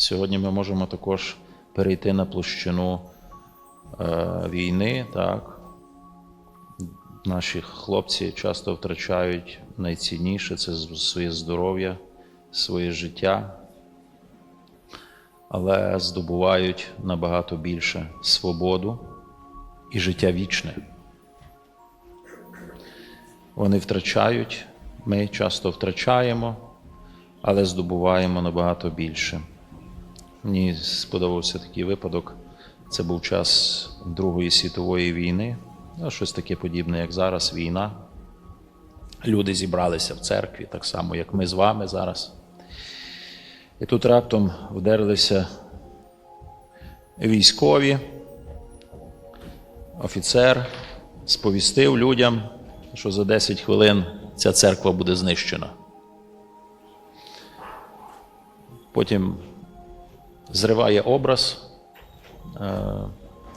Сьогодні ми можемо також перейти на площину е, війни. Так? Наші хлопці часто втрачають найцінніше це своє здоров'я, своє життя, але здобувають набагато більше свободу і життя вічне. Вони втрачають, ми часто втрачаємо, але здобуваємо набагато більше. Мені сподобався такий випадок. Це був час Другої світової війни, ну, щось таке подібне, як зараз війна. Люди зібралися в церкві, так само, як ми з вами зараз. І тут раптом вдерлися військові, офіцер сповістив людям, що за 10 хвилин ця церква буде знищена. Потім зриває образ, е,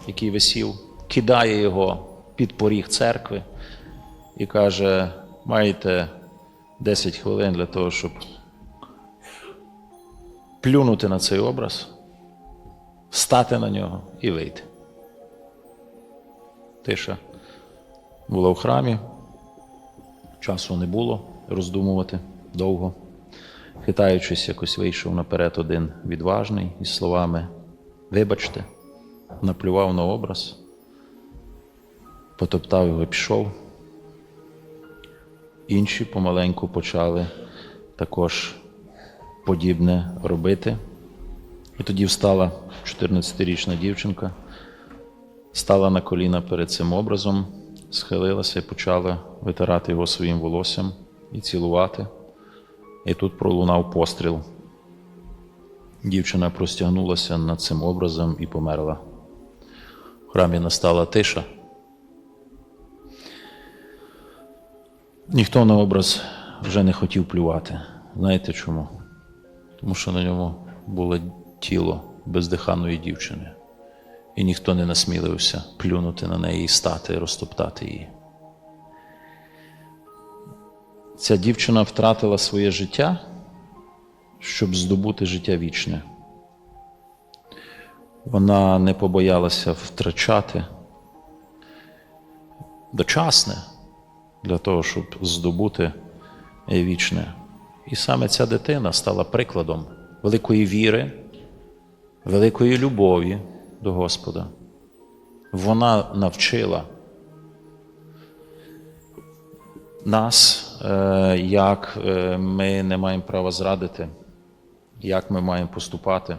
який висів, кидає його під поріг церкви і каже: маєте 10 хвилин для того, щоб плюнути на цей образ, встати на нього і вийти. Тиша була в храмі, часу не було роздумувати довго. Хитаючись, якось вийшов наперед один відважний із словами Вибачте, наплював на образ, потоптав його і пішов. Інші помаленьку почали також подібне робити. І тоді встала 14-річна дівчинка, стала на коліна перед цим образом, схилилася і почала витирати його своїм волоссям і цілувати. І тут пролунав постріл. Дівчина простягнулася над цим образом і померла. В храмі настала тиша. Ніхто на образ вже не хотів плювати. Знаєте чому? Тому що на ньому було тіло бездиханої дівчини, і ніхто не насмілився плюнути на неї і стати, розтоптати її. Ця дівчина втратила своє життя, щоб здобути життя вічне. Вона не побоялася втрачати дочасне для того, щоб здобути вічне. І саме ця дитина стала прикладом великої віри, великої любові до Господа. Вона навчила нас, як е, ми не маємо права зрадити, як ми маємо поступати.